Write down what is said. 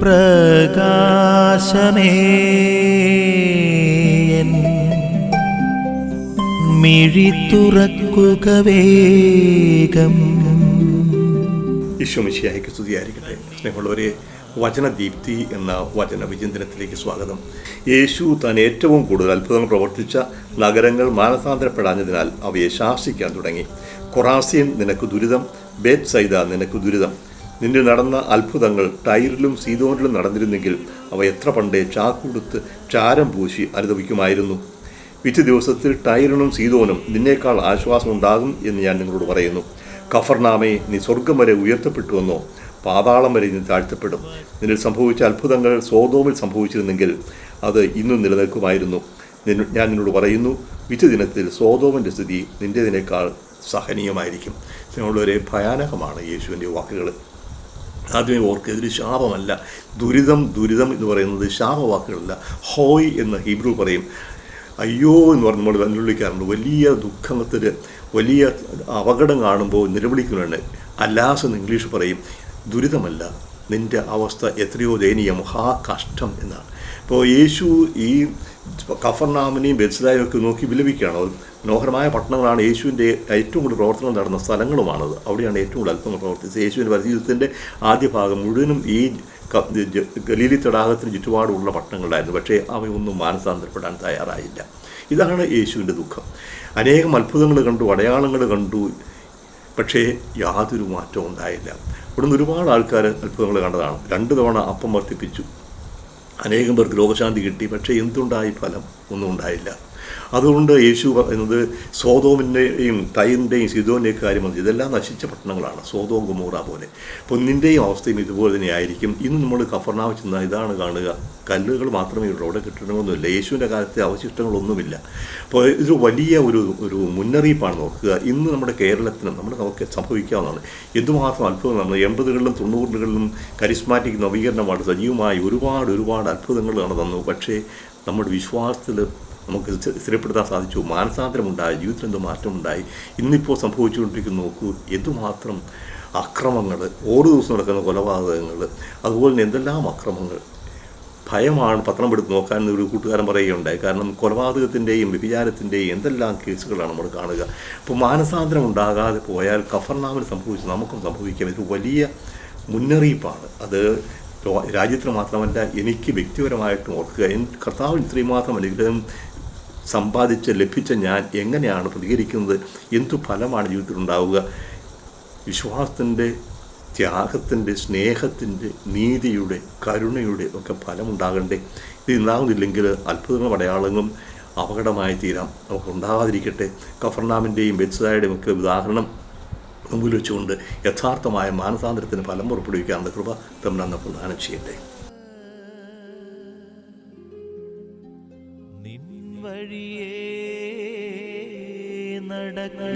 പ്രകാശമേ. മിഴി തുറക്കുക വേഗം. ഈശോമിശിയായിക്ക് സ്തുതിയായിരിക്കട്ടെ. സ്നേഹമുള്ളവരെ വചനദീപ്തി എന്ന വചന വിചിന്തനത്തിലേക്ക് സ്വാഗതം. യേശു താൻ ഏറ്റവും കൂടുതൽ അത്ഭുതങ്ങൾ പ്രവർത്തിച്ച നഗരങ്ങൾ മാനസാന്തരപ്പെടാഞ്ഞതിനാൽ അവയെ ശാസിക്കാൻ തുടങ്ങി. കൊറാസിയൻ നിനക്ക് ദുരിതം ബേത് സൈദ നിനക്ക് ദുരിതം. നിന്നിൽ നടന്ന അത്ഭുതങ്ങൾ ടൈറിലും സീതോനിലും നടന്നിരുന്നെങ്കിൽ അവ എത്ര പണ്ടേ ചാക്കുടുത്ത് ചാരം പൂശി അനുഭവിക്കുമായിരുന്നു. വിറ്റ് ദിവസത്തിൽ ടൈറിനും സീതോനും നിന്നേക്കാൾ ആശ്വാസം ഉണ്ടാകും എന്ന് ഞാൻ നിങ്ങളോട് പറയുന്നു. കഫർനാമയെ നീ സ്വർഗം വരെ ഉയർത്തപ്പെട്ടുവെന്നോ പാതാളം വരെ നീ താഴ്ത്തപ്പെടും. നിന്നിൽ സംഭവിച്ച അത്ഭുതങ്ങൾ സ്വതോമിൽ സംഭവിച്ചിരുന്നെങ്കിൽ അത് ഇന്നും നിലനിൽക്കുമായിരുന്നു. ഞാൻ നിന്നോട് പറയുന്നു വിറ്റ് ദിനത്തിൽ സ്വതോമിന്റെ സ്ഥിതി നിന്റേതിനേക്കാൾ സഹനീയമായിരിക്കും. ഞങ്ങളുടെ ഭയാനകമാണ് യേശുവിന്റെ വാക്കുകൾ ആദ്യമേ ഓർക്കുക ഇതൊരു ശാപമല്ല. ദുരിതം ദുരിതം എന്ന് പറയുന്നത് ശാപവാക്കുകളല്ല. ഹോയ് എന്ന് ഹീബ്രു പറയും. അയ്യോ എന്ന് പറഞ്ഞ് നമ്മൾ വെല്ലുവിളിക്കാറുണ്ട്. വലിയ ദുഃഖത്തിൽ വലിയ അപകടം കാണുമ്പോൾ നിലവിളിക്കുന്നുണ്ട് അലാസ് എന്ന് ഇംഗ്ലീഷ് പറയും ദുരിതമല്ല. നിന്റെ അവസ്ഥ എത്രയോ ദയനീയം ഹാ കഷ്ടം എന്നാണ്. ഇപ്പോൾ യേശു ഈ കഫർനാമിനെയും ബെത്സലായും ഒക്കെ നോക്കി വിലപിക്കുകയാണ്? മനോഹരമായ പട്ടണങ്ങളാണ് യേശുവിന്റെ ഏറ്റവും കൂടുതൽ പ്രവർത്തനം നടന്ന സ്ഥലങ്ങളുമാണത്. അവിടെയാണ് ഏറ്റവും കൂടുതൽ അല്പങ്ങൾ പ്രവർത്തിച്ചത്. യേശുവിന്റെ പരിചയത്തിന്റെ ആദ്യ ഭാഗം മുഴുവനും ഈ ഗലീലി തടാകത്തിന് ചുറ്റുപാടുള്ള പട്ടണങ്ങളായിരുന്നു. പക്ഷേ അവയൊന്നും മാനസാന്തരപ്പെടാൻ തയ്യാറായില്ല. ഇതാണ് യേശുവിന്റെ ദുഃഖം. അനേകം അത്ഭുതങ്ങൾ കണ്ടു അടയാളങ്ങൾ കണ്ടു പക്ഷേ യാതൊരു മാറ്റവും ഉണ്ടായില്ല. ഇവിടുന്ന് ഒരുപാട് ആൾക്കാർ അത്ഭുതങ്ങൾ കണ്ടതാണ്. രണ്ട് തവണ അപ്പം വർദ്ധിപ്പിച്ചു. അനേകം പേർക്ക് രോഗശാന്തി കിട്ടി പക്ഷേ എന്തുണ്ടായി? ഫലം ഒന്നും ഉണ്ടായില്ല. അതുകൊണ്ട് യേശു പറയുന്നത് സോതോമിന്റെയും തൈന്റെയും സിതോന്റെയും കാര്യം വന്നത് ഇതെല്ലാം നശിച്ച പട്ടണങ്ങളാണ്. സോതോം ഗുമൂറ പോലെ. അപ്പോൾ നിന്റെയും അവസ്ഥയും ഇതുപോലെ തന്നെ ആയിരിക്കും. ഇന്ന് നമ്മൾ കഫർണാവ് ചെന്ന ഇതാണ് കാണുക. കല്ലുകൾ മാത്രമേ ഉള്ളൂ. അവിടെ കെട്ടിടങ്ങളൊന്നുമില്ല. യേശുവിന്റെ കാലത്തെ അവശിഷ്ടങ്ങളൊന്നുമില്ല. അപ്പോൾ ഇതൊരു വലിയ ഒരു ഒരു മുന്നറിയിപ്പാണ് നോക്കുക. ഇന്ന് നമ്മുടെ കേരളത്തിനും നമ്മുടെ നമുക്ക് സംഭവിക്കാവുന്നതാണ്. എന്തുമാത്രം അത്ഭുതം നമ്മൾ എൺപതുകളിലും തൊണ്ണൂറുകളിലും കരിസ്മാറ്റിക് നവീകരണമായിട്ട് സജീവമായി ഒരുപാട് ഒരുപാട് അത്ഭുതങ്ങൾ നടന്നു. പക്ഷേ നമ്മുടെ വിശ്വാസത്തിൽ നമുക്ക് സ്ഥി- സ്ഥിരപ്പെടുത്താൻ സാധിച്ചു. മാനസാന്തരമുണ്ടായി ജീവിതത്തിൽ എന്തോ മാറ്റമുണ്ടായി. ഇന്നിപ്പോൾ സംഭവിച്ചുകൊണ്ടിരിക്കുന്ന നോക്കൂ എന്തുമാത്രം അക്രമങ്ങൾ ഓരോ ദിവസം നടക്കുന്ന കൊലപാതകങ്ങൾ അതുപോലെ തന്നെ എന്തെല്ലാം അക്രമങ്ങൾ ഭയമാണ് പത്രം എടുത്ത് നോക്കാൻ ഒരു കൂട്ടുകാരൻ പറയുകയുണ്ടായി. കാരണം കൊലപാതകത്തിന്റെയും വ്യഭിചാരത്തിന്റെയും എന്തെല്ലാം കേസുകളാണ് നമ്മൾ കാണുക. അപ്പോൾ മാനസാന്തരം ഉണ്ടാകാതെ പോയാൽ കഫർനാമിൽ സംഭവിച്ചു നമുക്കും സംഭവിക്കാം. ഇതൊരു വലിയ മുന്നറിയിപ്പാണ്. അത് രാജ്യത്തിന് മാത്രമല്ല എനിക്ക് വ്യക്തിപരമായിട്ടും ഓർക്കുക. എൻ കർത്താവിൽ ഇത്രയും മാത്രം അനുഗ്രഹം സമ്പാദിച്ച് ലഭിച്ച ഞാൻ എങ്ങനെയാണ് പ്രതികരിക്കുന്നത്? എന്തു ഫലമാണ് ജീവിതത്തിൽ ഉണ്ടാവുക വിശ്വാസത്തിന്റെ ത്യാഗത്തിന്റെ സ്നേഹത്തിന്റെ നീതിയുടെ കരുണയുടെ ഒക്കെ ഫലമുണ്ടാകണ്ടേ? ഇത് ഉണ്ടാകുന്നില്ലെങ്കിൽ അത്ഭുതങ്ങളും അടയാളങ്ങളും അപകടമായി തീരാം. നമുക്ക് ഉണ്ടാകാതിരിക്കട്ടെ. കഫർനാമിന്റെയും ബെത്സായുടെയും ഒക്കെ ഉദാഹരണം മുമ്പിൽ വെച്ചുകൊണ്ട് യഥാർത്ഥമായ മാനസാന്തരത്തിന് ഫലം പുറപ്പെടുവിക്കാനുള്ള കൃപ തമ്മിൽ പ്രദാനം ചെയ്യട്ടെ. വഴിയേ നടക്ക